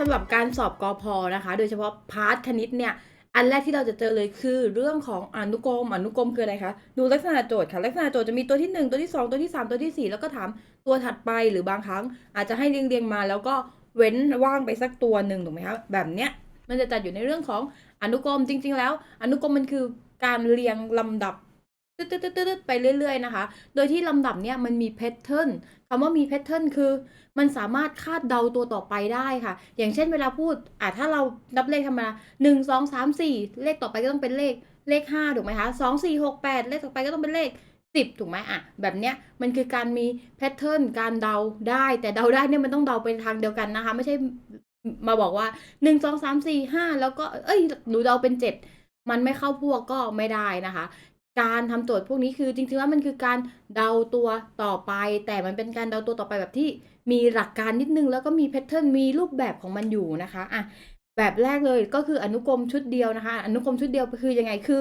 สำหรับการสอบกอพอนะคะ โดยเฉพาะพาร์ทคณิตเนี่ย อันแรกที่เราจะเจอเลยคือเรื่องของอนุกรมอนุกรมคืออะไรคะ ดูลักษณะโจทย์ค่ะ ลักษณะโจทย์จะมีตัวที่ 1 ตัวที่ 2 ตัวที่ 3 ตัวทีสี่4 แล้วก็ถามตัวถัดไปหรือบางครั้ง อาจจะให้เรียงเรียงๆมา แล้วก็เว้นว่างไปสักตัวหนึ่งถูกไหมคะแบบเนี้ยมันจะจัดอยู่ในเรื่องของอนุกรมจริง ๆ แล้ว อนุกรมมันคือการเรียงลำดับ ตึ๊ดๆไปเรื่อย ๆ นะคะ โดยที่ลำดับเนี้ยมันมีแพทเทิร์นคำว่ามีแพทเทิร์นคือ มันสามารถคาดเดาตัวต่อไปได้ค่ะ อย่างเช่นเวลาพูดอะถ้าเรานับเลขธรรมดาหนึ่งสองสามสี่เลขต่อไปก็ต้องเป็นเลขเลขห้าถูกไหมคะสองสี่หกแปดเลขต่อไปก็ต้องเป็นเลขสิบถูกไหมอะแบบเนี้ยมันคือการมีแพทเทิร์นการเดาได้ แต่เดาได้เนี่ยมันต้องเดาไปทางเดียวกันนะคะ ไม่ใช่มาบอกว่าหนึ่งสองสามสี่ห้าแล้วก็เอ้ยหนูเดาเป็นเจ็ดมันไม่เข้าพวกก็ไม่ได้นะคะ การทำโจทย์พวกนี้คือจริงๆแล้วมันคือการเดาตัวต่อไป แต่มันเป็นการเดาตัวต่อไปแบบที่มีหลักการนิดนึง แล้วก็มีแพทเทิร์นมีรูปแบบของมันอยู่นะคะอะแบบแรกเลยก็คืออนุกรมชุดเดียวนะคะ อนุกรมชุดเดียวคือยังไงคือ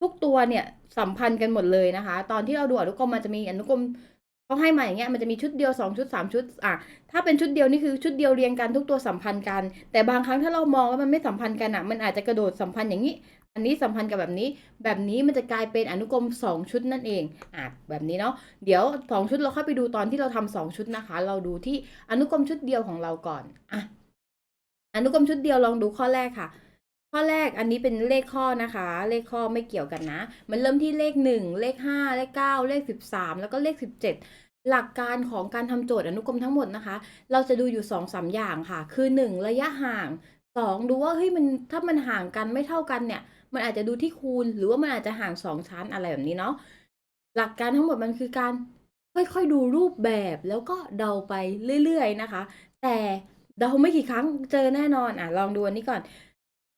ทุกตัวเนี่ยสัมพันธ์กันหมดเลยนะคะ ตอนที่เราดูอนุกรมมันจะมีอนุกรมเขาให้มาอย่างเงี้ยมันจะมีชุดเดียวสองชุดสามชุดอะถ้าเป็นชุดเดียวนี่คือชุดเดียวเรียงกันทุกตัวสัมพันธ์กัน แต่บางครั้งถ้าเรามองแล้วมันไม่สัมพันธ์กันอะมันอาจจะกระโดดสัมพันธ์อย่างนี้ อันนี้สัมพันธ์กับแบบนี้ แบบนี้มันจะกลายเป็นอนุกรม 2 ชุดนั่นเองอะแบบนี้เนาะเดี๋ยว 2 ชุดเราเข้าไปดูตอนที่เราทำสองชุดนะคะ เราดูที่อนุกรมชุดเดียวของเราก่อนอะอนุกรมชุดเดียวลองดูข้อแรกค่ะ ข้อแรกอันนี้เป็นเลขข้อนะคะ เลขข้อไม่เกี่ยวกันนะ มันเริ่มที่เลข 1 เลข 5 เลข 9 เลข 13 แล้วก็เลข 17หลักการของการทำโจทย์อนุกรมทั้งหมดนะคะ เราจะดูอยู่2อสอย่างค่ะ คือ 1 ระยะห่าง 2 ดูว่าเฮ้ยมันถ้ามันห่างกันไม่เท่ากันเนี่ย มันอาจจะดูที่คูณ หรือว่ามันอาจจะห่างสองชั้นอะไรแบบนี้เนาะหลักการทั้งหมดมันคือการค่อยๆดูรูปแบบแล้วก็เดาไปเรื่อยๆนะคะ แต่เดาไม่กี่ครั้งเจอแน่นอนอะลองดูอันนี้ก่อน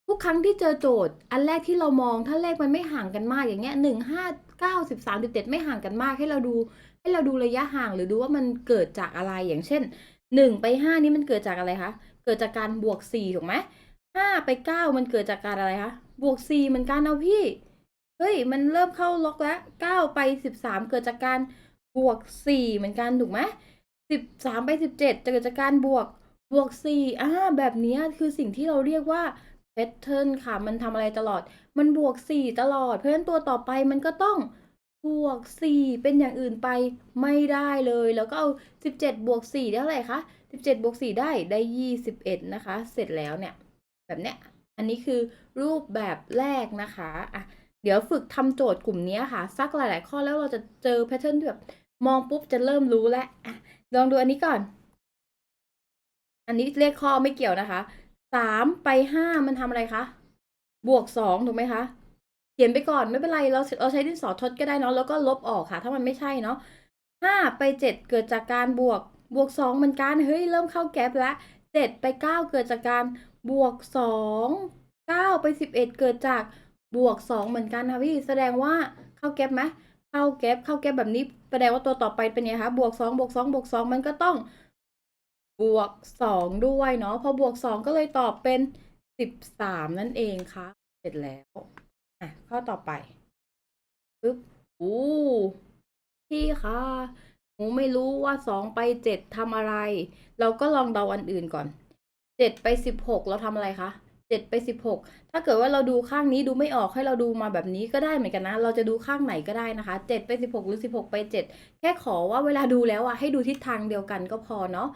ทุกครั้งที่เจอโจทย์ อันแรกที่เรามองถ้าเลขมันไม่ห่างกันมากอย่างเงี้ยหนึ่งห้าเก้าสิบสามสิบเจ็ดไม่ห่างกันมากให้เราดู ให้เราดูระยะห่างหรือดูว่ามันเกิดจากอะไรอย่างเช่นหนึ่งไปห้านี้มันเกิดจากอะไรคะเกิดจากการบวกสี่ถูกไหมห้าไปเก้ามันเกิดจากการอะไรคะ บวกสี่เหมือนกันเอาพี่ เฮ้ย มันเริ่มเข้าล็อกแล้วเก้าไปสิบสามเกิดจากการบวกสี่เหมือนกันถูกไหมสิบสามไปสิบเจ็ดเกิดจากการบวกบวกสี่อ่าแบบนี้คือสิ่งที่เราเรียกว่าแพทเทิร์นค่ะ มันทำอะไรตลอด มันบวกสี่ตลอด เพราะฉะนั้นตัวต่อไปมันก็ต้องบวกสี่เป็นอย่างอื่นไปไม่ได้เลย แล้วก็เอาสิบเจ็ดบวกสี่ได้เท่าไหร่คะสิบเจ็ดบวกสี่ได้ได้ยี่สิบเอ็ดนะคะ เสร็จแล้วเนี่ย แบบเนี้ย อันนี้คือรูปแบบแรกนะคะอะเดี๋ยวฝึกทำโจทย์กลุ่มนี้ค่ะ สักหลาย ๆ ข้อแล้วเราจะเจอแพทเทิร์นที่แบบมองปุ๊บจะเริ่มรู้แล้วอะลองดูอันนี้ก่อน อันนี้เลขข้อไม่เกี่ยวนะคะสามไปห้ามันทำอะไรคะบวกสองถูกไหมคะเขียนไปก่อนไม่เป็นไรเราเราใช้ดินสอทดก็ได้เนาะแล้วก็ลบออกค่ะ ถ้ามันไม่ใช่เนาะห้าไปเจ็ดเกิดจากการบวกบวกสองเหมือนกันเฮ้ยเริ่มเข้าแก๊ปแล้วเจ็ดไปเก้าเกิดจากการ บวกสองเก้าไปสิบเอ็ดเกิดจากบวกสองเหมือนกันค่ะพี่ แสดงว่าเข้าแก๊ปไหมเข้าแก๊ปเข้าแก๊ปแบบนี้แสดงว่าตัวต่อไปเป็นไงคะบวกสองบวกสองบวกสองมันก็ต้องบวกสองด้วยเนาะพอบวกสองก็เลยตอบเป็นสิบสามนั่นเองค่ะเสร็จแล้ว อะ ข้อต่อไปปึ๊บอู้พี่คะหนูไม่รู้ว่าสองไปเจ็ดทำอะไร เราก็ลองเดาอันอื่นก่อน เจ็ดไปสิบหกเราทำอะไรคะเจ็ดไปสิบหกถ้าเกิดว่าเราดูข้างนี้ดูไม่ออกให้เราดูมาแบบนี้ก็ได้เหมือนกันนะ เราจะดูข้างไหนก็ได้นะคะเจ็ดไปสิบหกหรือสิบหกไปเจ็ดแค่ขอว่าเวลาดูแล้วอะให้ดูทิศทางเดียวกันก็พอเนาะ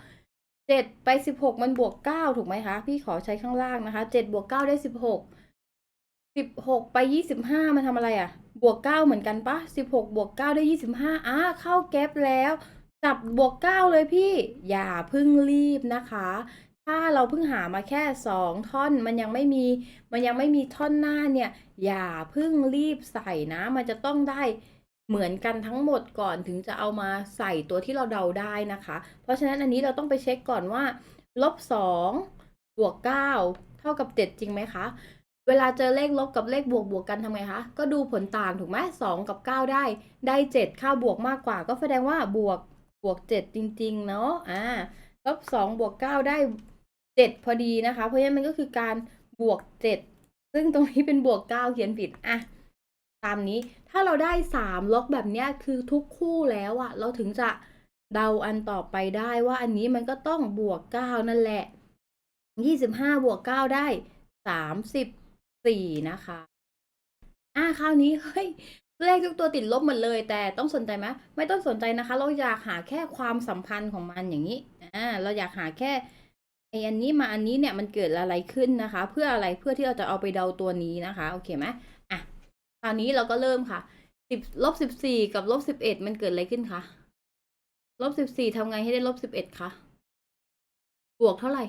เจ็ดไปสิบหกมันบวกเก้าถูกไหมคะพี่ขอใช้ข้างล่างนะคะเจ็ดบวกเก้าได้สิบหกสิบหกไปยี่สิบห้ามันทำอะไรอะ่ะบวกเก้าเหมือนกันปะสิบหกบวกเก้าได้ยี่สิบห้าอ่าเข้าแก๊ปแล้วจับบวกเก้าเลยพี่อย่าพิ่งรีบนะคะ ถ้าเราเพิ่งหามาแค่สองท่อนมันยังไม่มีมันยังไม่มีท่อนหน้าเนี่ย อย่าเพิ่งรีบใส่นะ มันจะต้องได้เหมือนกันทั้งหมดก่อนถึงจะเอามาใส่ตัวที่เราเดาได้นะคะ เพราะฉะนั้นอันนี้เราต้องไปเช็คก่อนว่าลบสองบวกเก้าเท่ากับเจ็ดจริงไหมคะ เวลาเจอเลขลบกับเลขบวกบวกกันทำไงคะ ก็ดูผลต่างถูกไหมสองกับเก้าได้ ได้เจ็ดค่าบวกมากกว่า ก็แสดงว่าบวกบวกเจ็ดจริง ๆ เนาะอ่าลบสองบวกเก้าได้ เจ็ดพอดีนะคะ เพราะฉะนั้นมันก็คือการบวกเจ็ดซึ่งตรงนี้เป็นบวกเก้าเขียนผิดอะตามนี้ถ้าเราได้สามล็อกแบบเนี้ยคือทุกคู่แล้วอะเราถึงจะเดาอันต่อไปได้ว่าอันนี้มันก็ต้องบวกเก้านั่นแหละยี่สิบห้าบวกเก้าได้สามสิบสี่นะคะ อ่าคราวนี้เฮ้ยเลขทุกตัวติดลบหมดเลย แต่ต้องสนใจไหมไม่ต้องสนใจนะคะ เราอยากหาแค่ความสัมพันธ์ของมันอย่างนี้อ่าเราอยากหาแค่ ออันนี้มาอันนี้เนี่ยมันเกิดอะไรขึ้นนะคะ เพื่ออะไรเพื่อที่เราจะเอาไปเดาตัวนี้นะคะโอเคไหมอะคราวนี้เราก็เริ่มค่ะสิบลบสิบสี่กับลบสิบเอ็ดมันเกิดอะไรขึ้นคะลบสิบสี่ทำไงให้ได้ลบสิบเอ็ดคะบวกเท่าไหร่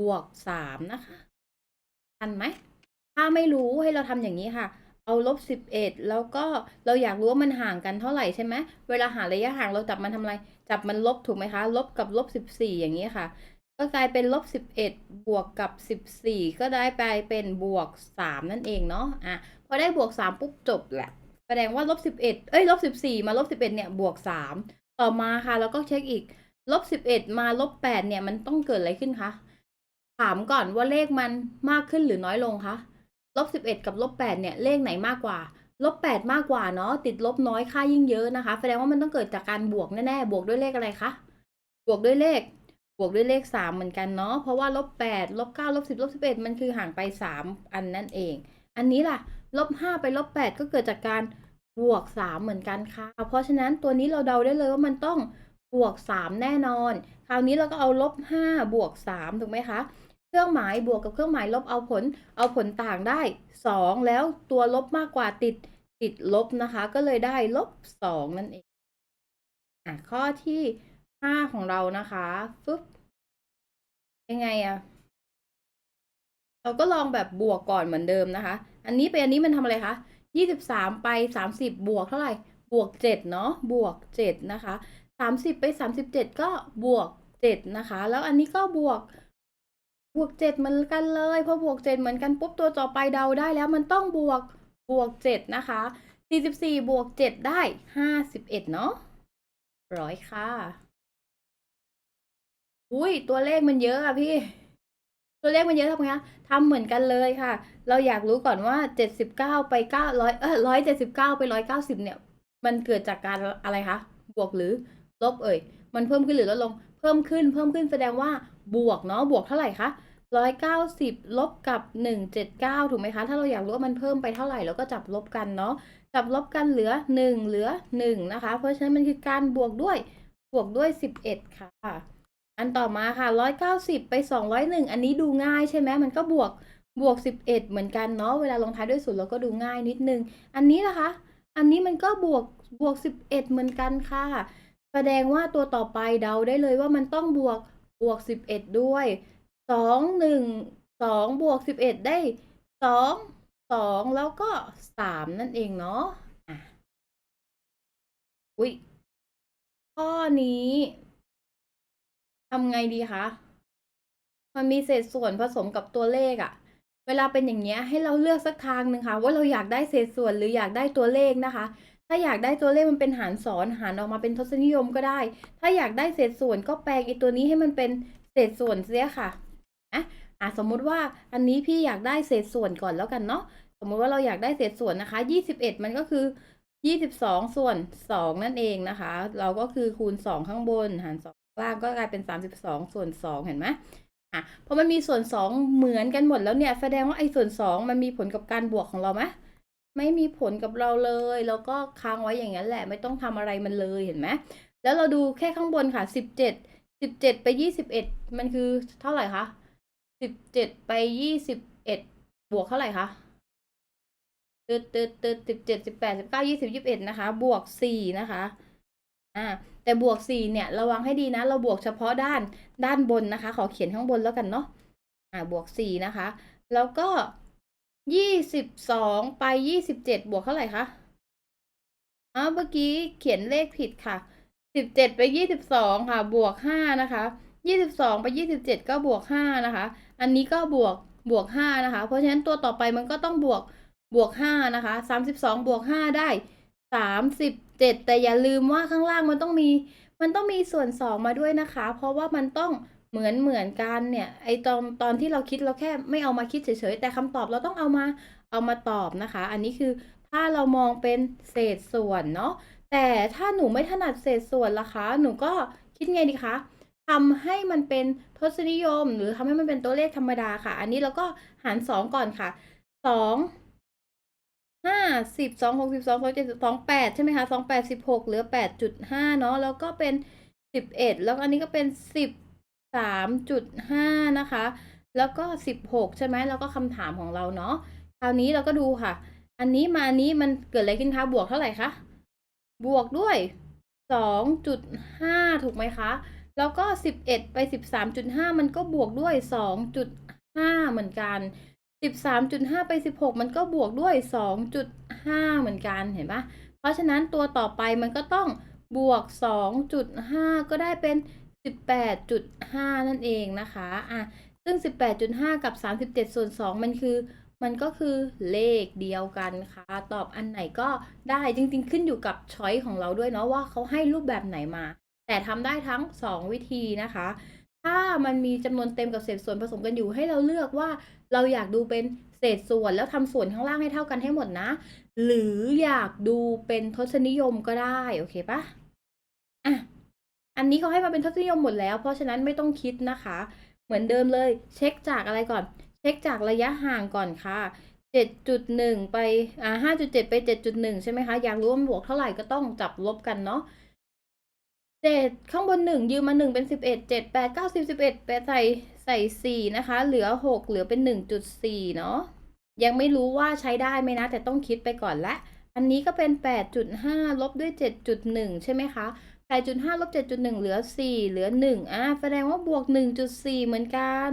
บวกสามนะคะทันไหมถ้าไม่รู้ให้เราทำอย่างนี้ค่ะ เอาลบสิบเอ็ดแล้วก็เราอยากรู้ว่ามันห่างกันเท่าไหร่ใช่ไหมเวลาหาระยะห่างเราจับมันทำอะไร จับมันลบถูกไหมคะ ลบกับลบสิบสี่อย่างนี้ค่ะ ก็กลายเป็นลบสิบเอ็ดบวกกับสิบสี่ก็ได้ไปเป็นบวกสามนั่นเองเนาะอะพอได้บวกสามปุ๊บจบแหละ แสดงว่าลบสิบเอ็ดเอ้ยลบสิบสี่มาลบสิบเอ็ดเนี่ยบวกสามต่อมาค่ะแล้วก็เช็คอีกลบสิบเอ็ดมาลบแปดเนี่ยมันต้องเกิดอะไรขึ้นคะถามก่อนว่าเลขมันมากขึ้นหรือน้อยลงคะลบสิบเอ็ดกับลบแปดเนี่ยเลขไหนมากกว่าลบแปดมากกว่าเนาะติดลบน้อยค่ายิ่งเยอะนะคะ แสดงว่ามันต้องเกิดจากการบวกแน่ๆบวกด้วยเลขอะไรคะบวกด้วยเลข บวกด้วยเลขสามเหมือนกันเนาะ เพราะว่าลบแปดลบเก้าลบสิบลบสิบเอ็ดมันคือห่างไปสามอันนั่นเอง อันนี้ล่ะลบห้าไปลบแปดก็เกิดจากการบวกสามเหมือนกันค่ะ เพราะฉะนั้นตัวนี้เราเดาได้เลยว่ามันต้องบวกสามแน่นอน คราวนี้เราก็เอาลบห้าบวกสามถูกไหมคะ เครื่องหมายบวกกับเครื่องหมายลบเอาผล เอาผลต่างได้สองแล้วตัวลบมากกว่าติดติดลบนะคะ ก็เลยได้ลบสองนั่นเองอะข้อที่ ห้าของเรานะคะฟึบยังไงอะเราก็ลองแบบบวกก่อนเหมือนเดิมนะคะ อันนี้ไปอันนี้มันทำอะไรคะยี่สิบสามไปสามสิบบวกเท่าไหร่ บวกเจ็ดเนาะ บวกเจ็ดนะคะสามสิบไปสามสิบเจ็ดก็บวกเจ็ดนะคะ แล้วอันนี้ก็บวก บวกเจ็ดเหมือนกันเลย พอบวกเจ็ดเหมือนกันปุ๊บตัวต่อไปเดาได้แล้วมันต้องบวก บวกเจ็ดนะคะสี่สิบสี่บวกเจ็ดได้ห้าสิบเอ็ดเนาะร้อยค่ะ อุ้ยตัวเลขมันเยอะอะพี่ ตัวเลขมันเยอะทำไงคะทำเหมือนกันเลยค่ะ เราอยากรู้ก่อนว่าเจ็ดสิบเก้าไปเก้าร้อยเออร้อยเจ็ดสิบเก้าไปร้อยเก้าสิบเนี่ย มันเกิดจากการอะไรคะบวกหรือลบเอ่ย มันเพิ่มขึ้นหรือลดลง เพิ่มขึ้น เพิ่มขึ้นแสดงว่าบวกเนาะบวกเท่าไหร่คะร้อยเก้าสิบลบกับหนึ่งเจ็ดเก้าถูกไหมคะ ถ้าเราอยากรู้ว่ามันเพิ่มไปเท่าไหร่เราก็จับลบกันเนาะจับลบกันเหลือหนึ่งเหลือหนึ่งนะคะ เพราะฉะนั้นมันคือการบวกด้วยบวกด้วยสิบเอ็ดค่ะ อันต่อมาค่ะร้อยเก้าสิบไปสองร้อยหนึ่งอันนี้ดูง่ายใช่ไหมมันก็บวกบวกสิบเอ็ดเหมือนกันเนาะเวลาลงท้ายด้วยศูนย์เราก็ดูง่ายนิดนึง อันนี้ล่ะคะ อันนี้มันก็บวกบวกสิบเอ็ดเหมือนกันค่ะ แสดงว่าตัวต่อไปเดาได้เลยว่ามันต้องบวกบวกสิบเอ็ดด้วยสองหนึ่งสองบวกสิบเอ็ดได้สองสองแล้วก็สามนั่นเองเนาะอะอุ้ยข้อนี้ ทำไงดีคะ มันมีเศษส่วนผสมกับตัวเลขอะเวลาเป็นอย่างเงี้ยให้เราเลือกสักทางหนึ่งค่ะ ว่าเราอยากได้เศษส่วนหรืออยากได้ตัวเลขนะคะ ถ้าอยากได้ตัวเลขมันเป็นหารสอนหารออกมาเป็นทศนิยมก็ได้ ถ้าอยากได้เศษส่วนก็แปลงไอ้ตัวนี้ให้มันเป็นเศษส่วนเสียค่ะอะอะสมมุติว่าอันนี้พี่อยากได้เศษส่วนก่อนแล้วกันเนาะสมมุติว่าเราอยากได้เศษส่วนนะคะยี่สิบเอ็ดมันก็คือยี่สิบสองส่วนสองนั่นเองนะคะ เราก็คือคูณสองข้างบนหารสอง ล่างก็กลายเป็นสามสิบสองส่วนสองเห็นไหมอะพอมันมีส่วนสองเหมือนกันหมดแล้วเนี่ย แสดงว่าไอ้ส่วนสองมันมีผลกับการบวกของเราไหมไม่มีผลกับเราเลย แล้วก็ค้างไว้อย่างนั้นแหละ ไม่ต้องทำอะไรมันเลยเห็นไหมแล้วเราดูแค่ข้างบนค่ะสิบเจ็ดสิบเจ็ดไปยี่สิบเอ็ดมันคือเท่าไหร่คะสิบเจ็ดไปยี่สิบเอ็ดบวกเท่าไหร่คะตึ๊ดตึ๊ดตึดสิบเจ็ดสิบแปดสิบเก้ายี่สิบยี่สิบเอ็ดนะคะ บวกสี่นะคะ อ่าแต่บวกสี่เนี่ยระวังให้ดีนะ เราบวกเฉพาะด้านด้านบนนะคะ ขอเขียนข้างบนแล้วกันเนาะอ่าบวกสี่นะคะ แล้วก็ยี่สิบสองไปยี่สิบเจ็ดบวกเท่าไหร่คะอ้าวเมื่อกี้เขียนเลขผิดค่ะสิบเจ็ดไปยี่สิบสองค่ะ บวกห้านะคะยี่สิบสองไปยี่สิบเจ็ดก็บวกห้านะคะ อันนี้ก็บวกบวกห้านะคะ เพราะฉะนั้นตัวต่อไปมันก็ต้องบวกบวกห้านะคะสามสิบสองบวกห้าได้ส เจ็ดแต่อย่าลืมว่าข้างล่างมันต้องมี มันต้องมีส่วนสองมาด้วยนะคะ เพราะว่ามันต้องเหมือนเหมือนกันเนี่ย ไอตอนตอนที่เราคิดเราแค่ไม่เอามาคิดเฉยๆ แต่คำตอบเราต้องเอามาเอามาตอบนะคะ อันนี้คือถ้าเรามองเป็นเศษส่วนเนาะ แต่ถ้าหนูไม่ถนัดเศษส่วนล่ะคะ หนูก็คิดไงดีคะทำให้มันเป็นทศนิยม หรือทำให้มันเป็นตัวเลขธรรมดาค่ะ อันนี้เราก็หารสองก่อนค่ะสอง ห้าสิบสองหกสิบสองสองเจ็ดสองแปดใช่ไหมคะสองแปดสิบหกเหลือแปดจุดห้าเนาะแล้วก็เป็นสิบเอ็ดแล้วอันนี้ก็เป็นสิบสามจุดห้านะคะ แล้วก็สิบหกใช่ไหมแล้วก็คำถามของเราเนาะคราวนี้เราก็ดูค่ะ อันนี้มาอันนี้มันเกิดอะไรขึ้นคะบวกเท่าไหร่คะบวกด้วยสองจุดห้าถูกไหมคะ แล้วก็สิบเอ็ดไปสิบสามจุดห้ามันก็บวกด้วยสองจุดห้าเหมือนกัน สิบสามจุดห้าไปสิบหกมันก็บวกด้วยสองจุดห้าเหมือนกันเห็นปะเพราะฉะนั้นตัวต่อไปมันก็ต้องบวกสองจุดห้าก็ได้เป็นสิบแปดจุดห้านั่นเองนะคะอะซึ่งสิบแปดจุดห้ากับสามสิบเจ็ดส่วนสองมันคือ มันก็คือเลขเดียวกันค่ะ ตอบอันไหนก็ได้จริงๆ ขึ้นอยู่กับช้อยของเราด้วยเนาะว่าเขาให้รูปแบบไหนมา แต่ทำได้ทั้ง 2 วิธีนะคะ ถ้ามันมีจำนวนเต็มกับเศษส่วนผสมกันอยู่ให้เราเลือกว่าเราอยากดูเป็นเศษส่วนแล้วทำส่วนข้างล่างให้เท่ากันให้หมดนะ หรืออยากดูเป็นทศนิยมก็ได้ โอเคปะอะอันนี้เขาให้มาเป็นทศนิยมหมดแล้ว เพราะฉะนั้นไม่ต้องคิดนะคะ เหมือนเดิมเลย เช็คจากอะไรก่อน เช็คจากระยะห่างก่อนค่ะ7.1 ไปอ่า5.7 ไป 7.1 ใช่ไหมคะ อยากรู้ว่ามันบวกเท่าไหร่ก็ต้องจับลบกันเนาะ เจ็ดข้างบนหนึ่งยืมมาหนึ่งเป็นสิบเอ็ดเจ็ดแปดเก้าสิบสิบเอ็ดแปดใส่ใส่สี่นะคะ เหลือหกเหลือเป็นหนึ่งจุดสี่เนาะยังไม่รู้ว่าใช้ได้ไหมนะ แต่ต้องคิดไปก่อนละอันนี้ก็เป็นแปดจุดห้าลบด้วยเจ็ดจุดหนึ่งใช่ไหมคะแปดจุดห้าลบเจ็ดจุดหนึ่งเหลือสี่เหลือหนึ่งอะแสดงว่าบวกหนึ่งจุดสี่เหมือนกัน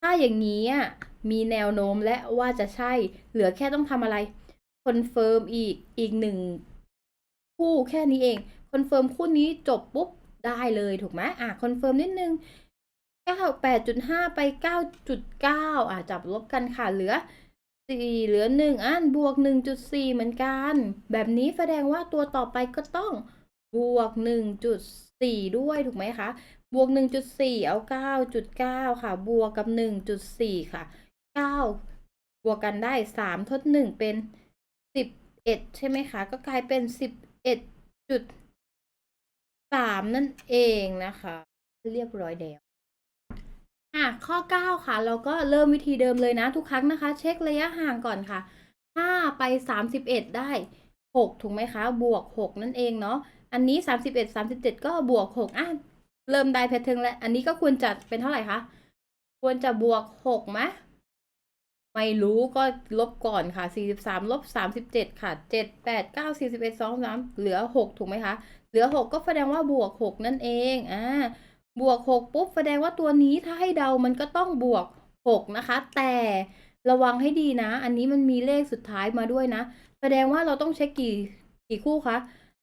ถ้าอย่างนี้อะมีแนวโน้มและว่าจะใช่ เหลือแค่ต้องทำอะไรคอนเฟิร์มอีกอีกหนึ่งคู่แค่นี้เอง คอนเฟิร์มคู่นี้จบปุ๊บได้เลยถูกไหมอะคอนเฟิร์มนิดนึงเก้าแปดจุดห้าไปเก้าจุดเก้าอะจับลบกันค่ะเหลือสี่เหลือหนึ่งอ่านบวกหนึ่งจุดสี่เหมือนกัน แบบนี้แสดงว่าตัวต่อไปก็ต้องบวกหนึ่งจุดสี่ด้วยถูกไหมคะ บวกหนึ่งจุดสี่เอาเก้าจุดเก้าค่ะ บวกกับหนึ่งจุดสี่ค่ะเก้าบวกกันได้สามทดหนึ่งเป็นสิบเอ็ดใช่ไหมคะ ก็กลายเป็นสิบเอ็ดจุด สามนั่นเองนะคะ เรียบร้อยแล้วอะข้อ 9 ค่ะ เราก็เริ่มวิธีเดิมเลยนะ ทุกครั้งนะคะ เช็คระยะห่างก่อนค่ะ 5 ไป 31 ได้ 6 ถูกไหมคะ บวก 6 นั่นเองเนาะอันนี้ 31 37 ก็บวก 6 อะ เริ่มได้แพทเทิร์นแล้ว อันนี้ก็ควรจะเป็นเท่าไหร่คะ ควรจะบวก6ไหมไม่รู้ก็ลบก่อนค่ะ 43 ลบ 37 ค่ะ 7 8 9 41 2 3 เหลือ 6 ถูกไหมคะ เหลือ 6 ก็แสดงว่าบวก 6 นั่นเองอ่าบวก 6 ปุ๊บแสดงว่าตัวนี้ถ้าให้เดามันก็ต้องบวก 6 นะคะ แต่ระวังให้ดีนะ อันนี้มันมีเลขสุดท้ายมาด้วยนะ แสดงว่าเราต้องเช็คกี่กี่คู่คะ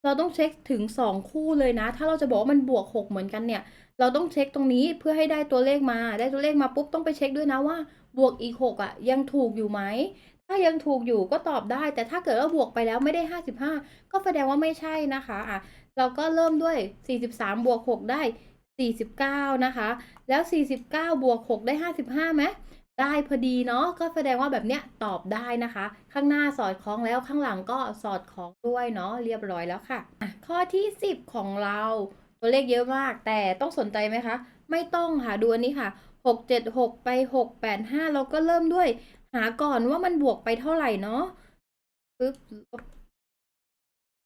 เราต้องเช็คถึง 2 คู่เลยนะ ถ้าเราจะบอกว่ามันบวก 6 เหมือนกันเนี่ย เราต้องเช็คตรงนี้เพื่อให้ได้ตัวเลขมา ได้ตัวเลขมาปุ๊บต้องไปเช็คด้วยนะว่า บวกอีก 6อะยังถูกอยู่ไหม ถ้ายังถูกอยู่ก็ตอบได้ แต่ถ้าเกิดว่าบวกไปแล้วไม่ได้ 55 ก็แสดงว่าไม่ใช่นะคะอะเราก็เริ่มด้วย 43 บวก 6 ได้ 49 นะคะ แล้ว 49 บวก 6 ได้ 55ไหมได้พอดีเนาะก็แสดงว่าแบบเนี้ยตอบได้นะคะ ข้างหน้าสอดคล้องแล้วข้างหลังก็สอดคล้องด้วยเนาะเรียบร้อยแล้วค่ะะข้อที่ 10 ของเราตัวเลขเยอะมาก แต่ต้องสนใจไหมคะ ไม่ต้องค่ะดูอันนี้ค่ะหกเจ็ดหกไปหกแปดห้าเราก็เริ่มด้วยาก่อนว่ามันบวกไปเท่าไหร่เนาะปึ๊บ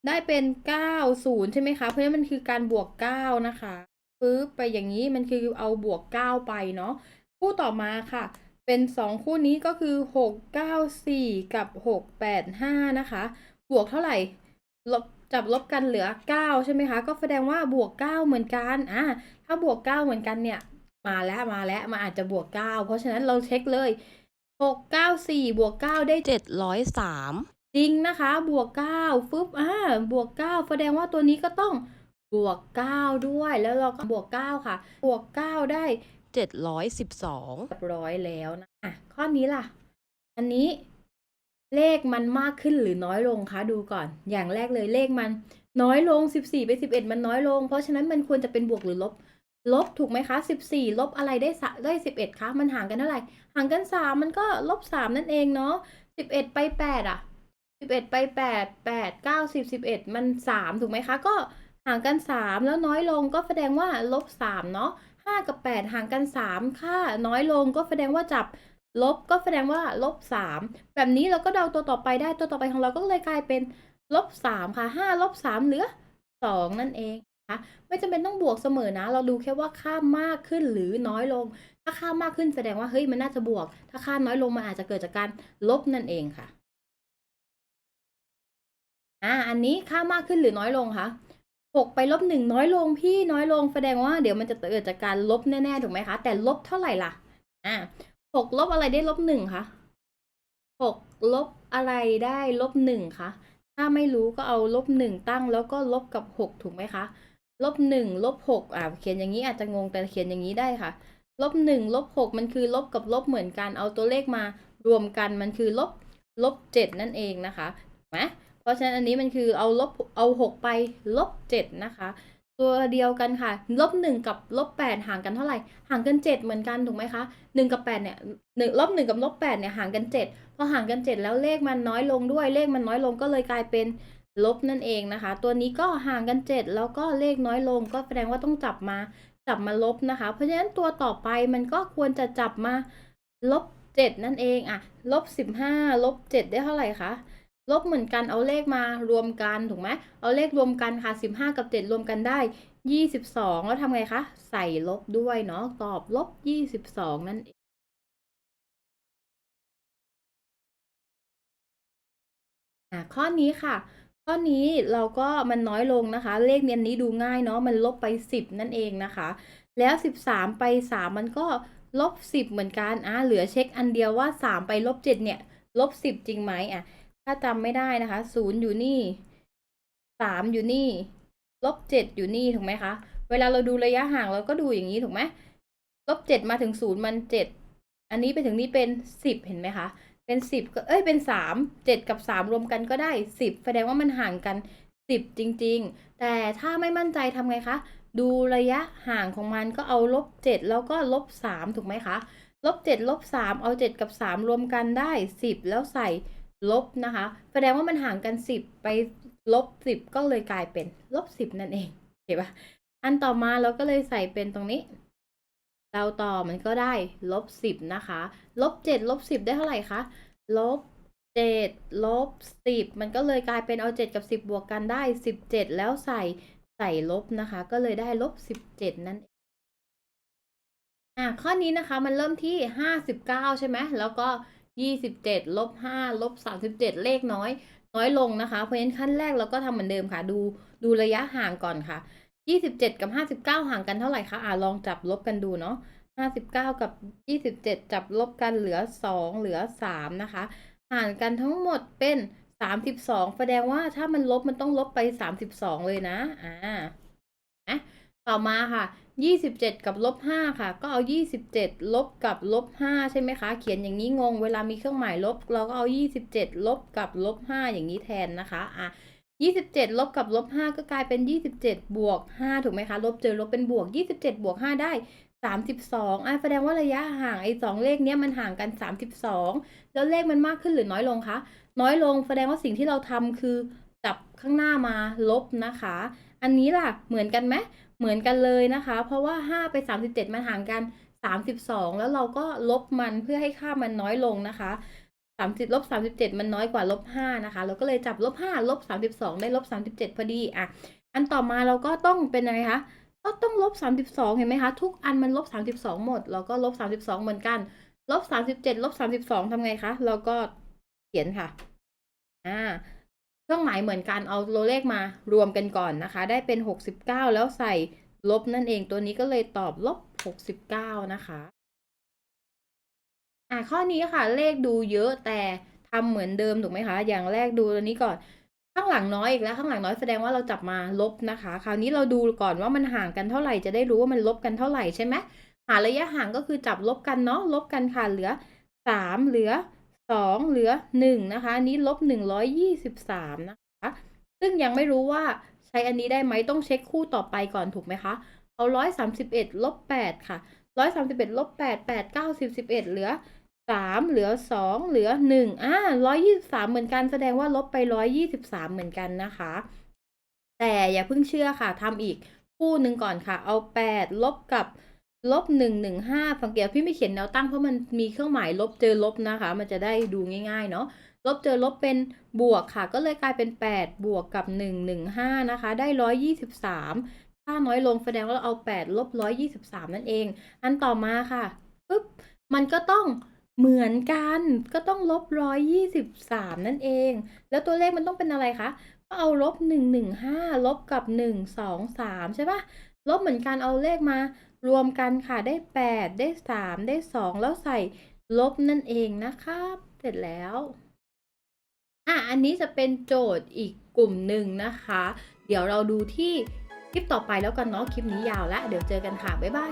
ได้เป็นเก้าศูนย์ใช่ไหมคะ เพราะฉะนั้นมันคือการบวกเก้านะคะปึ๊บไปอย่างนี้มันคือเอาบวกเก้าไปเนาะคู่ต่อมาค่ะ เป็นสองคู่นี้ก็คือหกเก้าสี่กับหกแปดห้านะคะ บวกเท่าไหร่ลบจับลบกันเหลือเก้าใช่ไหมคะ ก็แสดงว่าบวกเก้าเหมือนกันอะถ้าบวกเก้าเหมือนกันเนี่ย มาแล้วมาแล้วมาอาจจะบวกเก้าเพราะฉะนั้นเราเช็คเลย หกเก้าสี่บวกเก้าได้เจ็ดร้อยสามจริงนะคะ บวกเก้าฟึบอ่าบวกเก้าแสดงว่าตัวนี้ก็ต้องบวกเก้าด้วยแล้วเราก็บวกเก้าค่ะ บวกเก้าได้เจ็ดร้อยสิบสองเรียบร้อยแล้วนะอะข้อนี้ล่ะ อันนี้เลขมันมากขึ้นหรือน้อยลงคะดูก่อน อย่างแรกเลยเลขมันน้อยลงสิบสี่ไปสิบเอ็ดมันน้อยลง เพราะฉะนั้นมันควรจะเป็นบวกหรือลบ ลบถูกไหมคะสิบสี่ลบอะไรได้ได้สิบเอ็ดคะมันห่างกันเท่าไหร่ ห่างกันสามมันก็ลบสามนั่นเองเนาะสิบเอ็ดไปแปดอะสิบเอ็ดไปแปดแปดเก้าสิบสิบเอ็ดมันสามถูกไหมคะ ก็ห่างกัน 3 แล้วน้อยลงก็แสดงว่าลบ 3 เนาะ5กับ 8 ห่างกัน 3 ค่าน้อยลงก็แสดงว่าจับลบก็แสดงว่าลบ 3 แบบนี้เราก็เดาตัวต่อไปได้ตัวต่อไปของเราก็เลยกลายเป็นลบ 3 ค่ะ5ลบ 3 เหลือ 2 นั่นเองะไม่จำเป็นต้องบวกเสมอนะ เราดูแค่ว่าค่ามากขึ้นหรือน้อยลง ถ้าค่ามากขึ้นแสดงว่าเฮ้ยมันน่าจะบวก ถ้าค่าน้อยลงมันอาจจะเกิดจากการลบนั่นเองค่ะอ่าอันนี้ค่ามากขึ้นหรือน้อยลงคะหกไปลบหนึ่งน้อยลงพี่น้อยลงแสดงว่าเดี๋ยวมันจะเกิดจากการลบแน่ๆถูกไหมคะ แต่ลบเท่าไหร่ล่ะอ่าหกลบอะไรได้ลบหนึ่งคะหกลบอะไรได้ลบหนึ่งคะถ้าไม่รู้ก็เอาลบหนึ่งตั้งแล้วก็ลบกับหกถูกไหมคะ ลบหนึ่งลบหกอ่าเขียนอย่างนี้อาจจะงงแต่เขียนอย่างนี้ได้ค่ะลบหนึ่งลบหกมันคือลบกับลบเหมือนกันเอาตัวเลขมารวมกันมันคือลบลบเจ็ดนั่นเองนะคะไหมเพราะฉะนั้นอันนี้มันคือเอาลบเอาหกไปลบเจ็ดนะคะ ตัวเดียวกันค่ะลบหนึ่งกับลบแปดห่างกันเท่าไหร่ห่างกันเจ็ดเหมือนกันถูกไหมคะหนึ่งกับแปดเนี่ยหนึ่งลบหนึ่งกับลบแปดเนี่ยห่างกันเจ็ดพอห่างกันเจ็ดแล้วเลขมันน้อยลงด้วยเลขมันน้อยลงก็เลยกลายเป็น ลบนั่นเองนะคะ ตัวนี้ก็ห่างกันเจ็ดแล้วก็เลขน้อยลง ก็แสดงว่าต้องจับมาจับมาลบนะคะ เพราะฉะนั้นตัวต่อไปมันก็ควรจะจับมาลบเจ็ดนั่นเองอะลบสิบห้าลบเจ็ดได้เท่าไหร่คะลบเหมือนกันเอาเลขมารวมกันถูกไหมเอาเลขรวมกันค่ะสิบห้ากับเจ็ดรวมกันได้ยี่สิบสองแล้วทำไงคะ ใส่ลบด้วยเนาะตอบลบยี่สิบสองนั่นเองอะข้อนี้ค่ะ ข้อนี้เราก็มันน้อยลงนะคะ เลขเนียนี้ดูง่ายเนาะมันลบไปสิบนั่นเองนะคะ แล้วสิบสามไปสามมันก็ลบสิบเหมือนกันอะเหลือเช็คอันเดียวว่าสามไปลบเจ็ดเนี่ย ลบสิบจริงไหมอะ ถ้าจำไม่ได้นะคะศูนย์อยู่นี่สามอยู่นี่ ลบเจ็ดอยู่นี่ ถูกไหมคะ เวลาเราดูระยะห่างเราก็ดูอย่างนี้ถูกไหมลบเจ็ดมาถึงศูนย์มันเจ็ดอันนี้ไปถึงนี่เป็นสิบเห็นไหมคะ เป็นสิบก็เอ้ยเป็นสามเจ็ดกับสามรวมกันก็ได้สิบแสดงว่ามันห่างกันสิบจริง ๆ แต่ถ้าไม่มั่นใจทำไงคะ ดูระยะห่างของมันก็เอาลบเจ็ดแล้วก็ลบสามถูกไหมคะลบเจ็ดลบสามเอาเจ็ดกับสามรวมกันได้สิบแล้วใส่ลบนะคะ แสดงว่ามันห่างกันสิบไปลบสิบก็เลยกลายเป็นลบสิบนั่นเองเห็นปะอันต่อมาเราก็เลยใส่เป็นตรงนี้ เราต่อมันก็ได้ลบสิบนะคะลบเจ็ดลบสิบได้เท่าไหร่คะลบเจ็ดลบสิบมันก็เลยกลายเป็นเอาเจ็ดกับสิบบวกกันได้สิบเจ็ดแล้วใส่ใส่ลบนะคะ ก็เลยได้ลบสิบเจ็ดนั่นเองอะข้อนี้นะคะมันเริ่มที่ห้าสิบเก้าใช่ไหมแล้วก็ยี่สิบเจ็ดลบห้าลบสามสิบเจ็ดเลขน้อย น้อยลงนะคะ เพราะฉะนั้นขั้นแรกเราก็ทำเหมือนเดิมค่ะ ดูดูระยะห่างก่อนค่ะ ยี่สิบเจ็ดกับห้าสิบเก้าห่างกันเท่าไหร่คะอ่าลองจับลบกันดูเนาะห้าสิบเก้ากับยี่สิบเจ็ดจับลบกันเหลือสองเหลือสามนะคะ ห่างกันทั้งหมดเป็นสามสิบสองแสดงว่าถ้ามันลบมันต้องลบไปสามสิบสองเลยนะ อ่าอะต่อมาค่ะยี่สิบเจ็ดกับลบห้าค่ะ ก็เอายี่สิบเจ็ดลบกับลบห้าใช่ไหมคะ เขียนอย่างนี้งง เวลามีเครื่องหมายลบ เราก็เอายี่สิบเจ็ดลบกับลบห้าอย่างนี้แทนนะคะ อะ ยี่สิบเจ็ดลบกับลบห้าก็กลายเป็นยี่สิบเจ็ดบวกห้าถูกไหมคะ ลบเจอลบเป็นบวกยี่สิบเจ็ดบวกห้าได้สามสิบสองอะแสดงว่าระยะห่างไอ้สองเลขเนี้ยมันห่างกันสามสิบสองแล้วเลขมันมากขึ้นหรือน้อยลงคะ น้อยลงแสดงว่าสิ่งที่เราทำคือจับข้างหน้ามาลบนะคะ อันนี้ล่ะเหมือนกันไหมเหมือนกันเลยนะคะ เพราะว่า 5 ไป 37 มันห่างกัน 32 แล้วเราก็ลบมันเพื่อให้ค่ามันน้อยลงนะคะ 30ลบ37มันน้อยกว่าลบ5นะคะ เราก็เลยจับลบ5ลบ32ได้ลบ37พอดีอะ อันต่อมาเราก็ต้องเป็นอะไรคะก็ต้องลบ32เห็นไหมคะ ทุกอันมันลบ32หมด เราก็ลบ32เหมือนกันลบ37ลบ32ทำไงคะ เราก็เขียนค่ะ อ่า เครื่องหมายเหมือนกัน เอาตัวเลขมารวมกันก่อนนะคะ ได้เป็น69แล้วใส่ลบนั่นเอง ตัวนี้ก็เลยตอบลบ69นะคะ อ่าข้อนี้ค่ะ เลขดูเยอะแต่ทำเหมือนเดิมถูกไหมคะ อย่างแรกดูตัวนี้ก่อน ข้างหลังน้อยอีกแล้วข้างหลังน้อยแสดงว่าเราจับมาลบนะคะ คราวนี้เราดูก่อนว่ามันห่างกันเท่าไหร่จะได้รู้ว่ามันลบกันเท่าไหร่ใช่ไหมหาระยะห่างก็คือจับลบกันเนาะลบกันค่ะเหลือ 3 เหลือ 2 เหลือ 1 นะคะอันนี้ลบ 123 นะคะ ซึ่งยังไม่รู้ว่าใช้อันนี้ได้ไหมต้องเช็คคู่ต่อไปก่อนถูกไหมคะเอา 131ลบ8ค่ะ 131ลบ8 8 9 10 11 เหลือ 3 เหลือ 2 เหลือ 1อ่า123 เหมือนกันแสดงว่าลบไป 123 เหมือนกันนะคะ แต่อย่าเพิ่งเชื่อค่ะทำอีกคู่หนึ่งก่อนค่ะ เอา 8 ลบกับลบ115สังเกตพี่ไม่เขียนแนวตั้งเพราะมันมีเครื่องหมายลบเจอลบนะคะ มันจะได้ดูง่ายๆเนาะลบเจอลบเป็นบวกค่ะ ก็เลยกลายเป็น 8 บวกกับ 115 นะคะ ได้ 123 ค่าน้อยลงแสดงว่าเราเอา 8 ลบ 123 นั่นเอง อันต่อมาค่ะปึ๊บมันก็ต้อง เหมือนกันก็ต้องลบ123นั่นเอง แล้วตัวเลขมันต้องเป็นอะไรคะก็เอาลบ115ลบกับ123ใช่ปะลบเหมือนกันเอาเลขมารวมกันค่ะได้8ได้3ได้2แล้วใส่ลบนั่นเองนะครับ เสร็จแล้วอะอันนี้จะเป็นโจทย์อีกกลุ่มหนึ่งนะคะ เดี๋ยวเราดูที่คลิปต่อไปแล้วกันเนาะคลิปนี้ยาวแล้วเดี๋ยวเจอกันค่ะบ๊ายบาย